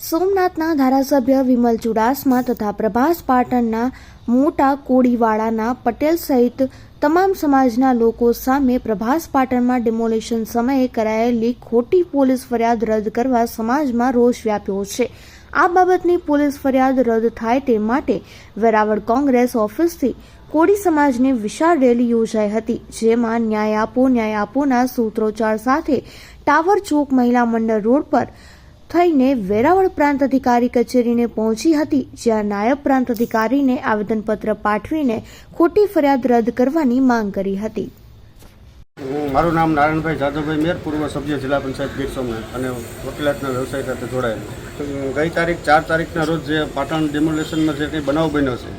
સોમનાથના ધારાસભ્ય વિમલ ચુડાસમા તથા પ્રભાસ પાટણના મોટા કોળીવાળાના પટેલ સહિત તમામ સમાજના લોકો સામે પ્રભાસ પાટણમાં ડિમોલેશન સમયે કરાયેલી ખોટી પોલીસ ફરિયાદ રદ કરવા સમાજમાં રોષ વ્યાપ્યો છે. આ બાબતની પોલીસ ફરિયાદ રદ થાય તે માટે વેરાવળ કોંગ્રેસ ઓફિસથી કોળી સમાજની વિશાળ રેલી યોજાઈ હતી, જેમાં ન્યાય આપો, ન્યાય આપોના સૂત્રોચ્ચાર સાથે ટાવર ચોક મહિલા મંડળ રોડ પર થઈને વેરાવળ પ્રાંત અધિકારી કચેરીને પહોંચી હતી, જ્યાં નાયબ પ્રાંત અધિકારીને આવેદનપત્ર પાઠવીને ખોટી ફરિયાદ રદ કરવાની માંગ કરી હતી. મારું નામ નારાયણભાઈ જાદવભાઈ મેર, પૂર્વ સભ્ય જિલ્લા પંચાયત ગીર સોમનાથ અને વકીલાતના વ્યવસાય સાથે જોડાયેલો. ગઈ તારીખ ચાર તારીખના રોજ જે પાટણ ડેમોલેશનમાં જે કંઈ બનાવ બન્યો છે,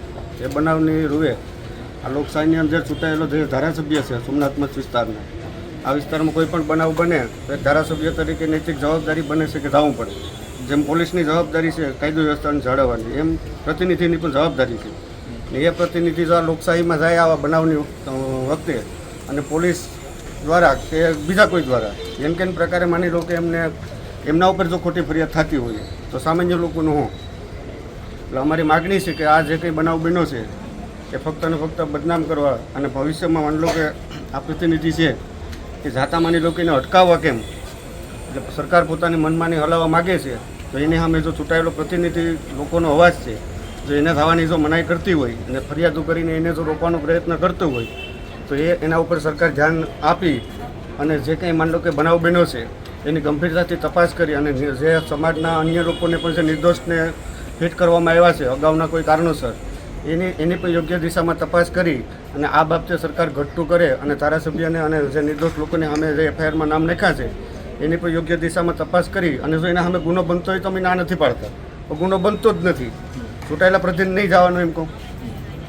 એ બનાવની રૂએ આ લોકશાહીની અંદર ચૂંટાયેલો જે ધારાસભ્ય છે, સોમનાથ મત વિસ્તારના આ વિસ્તારમાં કોઈ પણ બનાવ બને તો ધારાસભ્ય તરીકે નૈતિક જવાબદારી બને છે કે જવું પડે. જેમ પોલીસની જવાબદારી છે, કાયદો વ્યવસ્થાને જાળવવાની, એમ પ્રતિનિધિની પણ જવાબદારી છે. ને એ પ્રતિનિધિ જો આ લોકશાહીમાં જાય આવા બનાવની વખતે અને પોલીસ દ્વારા કે બીજા કોઈ દ્વારા, એમ કેમ પ્રકારે માની લો કે એમને, એમના ઉપર જો ખોટી ફરિયાદ થતી હોય, તો સામાન્ય લોકોનું હું. એટલે અમારી માગણી છે કે આ જે કંઈ બનાવ બન્યો છે, એ ફક્ત ને ફક્ત બદનામ કરવા અને ભવિષ્યમાં માની લો કે આ પ્રતિનિધિ છે કે જાતા માની લો કે એને અટકાવવા કેમ? એટલે સરકાર પોતાની મનમાની હલાવવા માગે છે, તો એને સામે જો ચૂંટાયેલો પ્રતિનિધિ લોકોનો અવાજ છે, જો એને થવાની જો મનાઈ કરતી હોય અને ફરિયાદો કરીને એને જો રોકવાનો પ્રયત્ન કરતો હોય, તો એ એના ઉપર સરકાર ધ્યાન આપી અને જે કંઈ માની લો કે બનાવ બન્યો છે, એની ગંભીરતાથી તપાસ કરી અને જે સમાજના અન્ય લોકોને પણ જે નિર્દોષને ફિટ કરવામાં આવ્યા છે, અગાઉના કોઈ કારણોસર એની એની પણ યોગ્ય દિશામાં તપાસ કરી અને આ બાબતે સરકાર ઘટતું કરે અને ધારાસભ્યને અને જે નિર્દોષ લોકોને અમે જે એફઆઈઆરમાં નામ લખ્યા છે, એની પણ યોગ્ય દિશામાં તપાસ કરી અને જો એના સામે ગુનો બનતો હોય તો અમે ના નથી પાડતા. ગુનો બનતો જ નથી. ચૂંટાયેલા પ્રતિનિધિ નહીં જવાનું એમ કહું.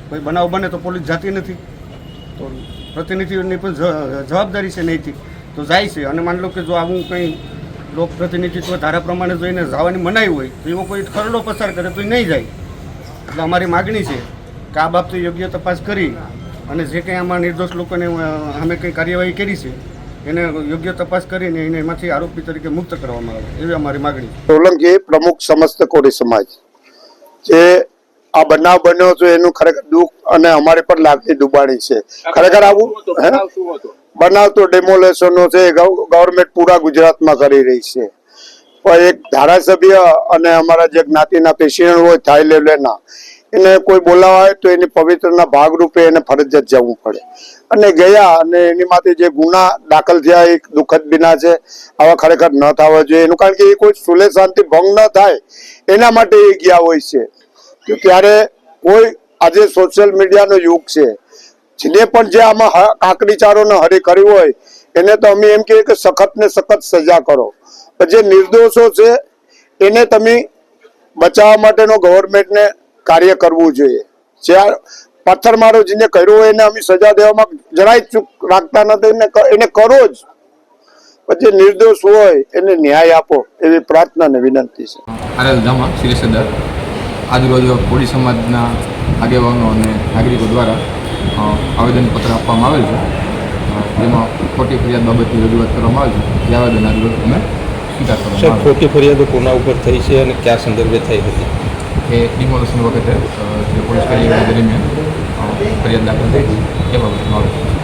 કોઈ બનાવ બને તો પોલીસ જાતી નથી. તો પ્રતિનિધિઓની પણ જવાબદારી છે નહીંથી. તો જાય છે. અને માની લો કે જો આવું કંઈ લોક પ્રતિનિધિત્વ ધારા પ્રમાણે જોઈને જવાની મનાઈ હોય, તો એવો કોઈ ખરડો પસાર કરે તો એ નહીં જાય. એટલે અમારી માગણી છે કે આ બાબતે યોગ્ય તપાસ કરી અને જે કંઈ આમાં નિર્દોષ લોકોને અમે કંઈ કાર્યવાહી કરી છે એને યોગ્ય તપાસ કરીને એને એમાંથી આરોપી તરીકે મુક્ત કરવામાં આવે એવી અમારી માગણી છે. સોલંકી પ્રમુખ સમસ્ત કોળી સમાજ જે આ બનાવ બન્યો છે એનું ખરેખર દુઃખ અને અમારી પર લાગતી ડૂબાણી છે. ખરેખર આવું બનાવ તો ડેમોલેશનનો છે ગવ- ગવર્મેન્ટ પૂરા ગુજરાતમાં કરી રહી છે. એક ધારાસભ્ય અને અમારા જે જ્ઞાતિના પેશિયન્ટ હોય થાઈ લેવલેના એને કોઈ બોલાવા હોય તો એની પવિત્રના ભાગરૂપે એને ફરજિયાત જવું પડે. અને ગયા અને એની માટે જે ગુના દાખલ થયા એ દુઃખદ બિના છે, આવા ખરેખર ન થવા જોઈએ. એનું કારણ કે એ કોઈ સુલે શાંતિ ભંગ ન થાય, એના માટે એ ગયા હોય છે. તો ત્યારે કોઈ આજે સોશિયલ મીડિયાનો યુગ છે, જેને પણ જે આમાં કાકડીચારોને હરી કરી હોય, એને તો અમે એમ કહીએ કે સખત ને સખત સજા કરો. જે નિર્દોષો છે, એને તમે બચાવવા માટેનો ગવર્મેન્ટને કાર્ય કરવું જોઈએ. જે આ પથ્થરમારો જેને કર્યો હોય એને અમે સજા દેવામાં જરાય ચૂક રાખતા નથી. એને એને કરો જ. પછી નિર્દોષ હોય એને ન્યાય આપો એવી પ્રાર્થના ને વિનંતી છે. આરએલ ધામા સદર આજરોજ કોળી સમાજના આગેવાનો અને નાગરિકો દ્વારા આવેદનપત્ર આપવામાં આવેલ છે. જેમાં ખોટી ફરિયાદ બાબતની રજૂઆત કરવામાં આવે છે. જે આવેદન આજરોજ અમે સ્વીકાર કરવામાં ખોટી ફરિયાદો કોના ઉપર થઈ છે અને કયા સંદર્ભે થઈ હતી? એ ડિમોલેશન વખતે જે પોલીસ કાર્યવાહી દરમિયાન ફરિયાદ દાખલ થઈ હતી એ છે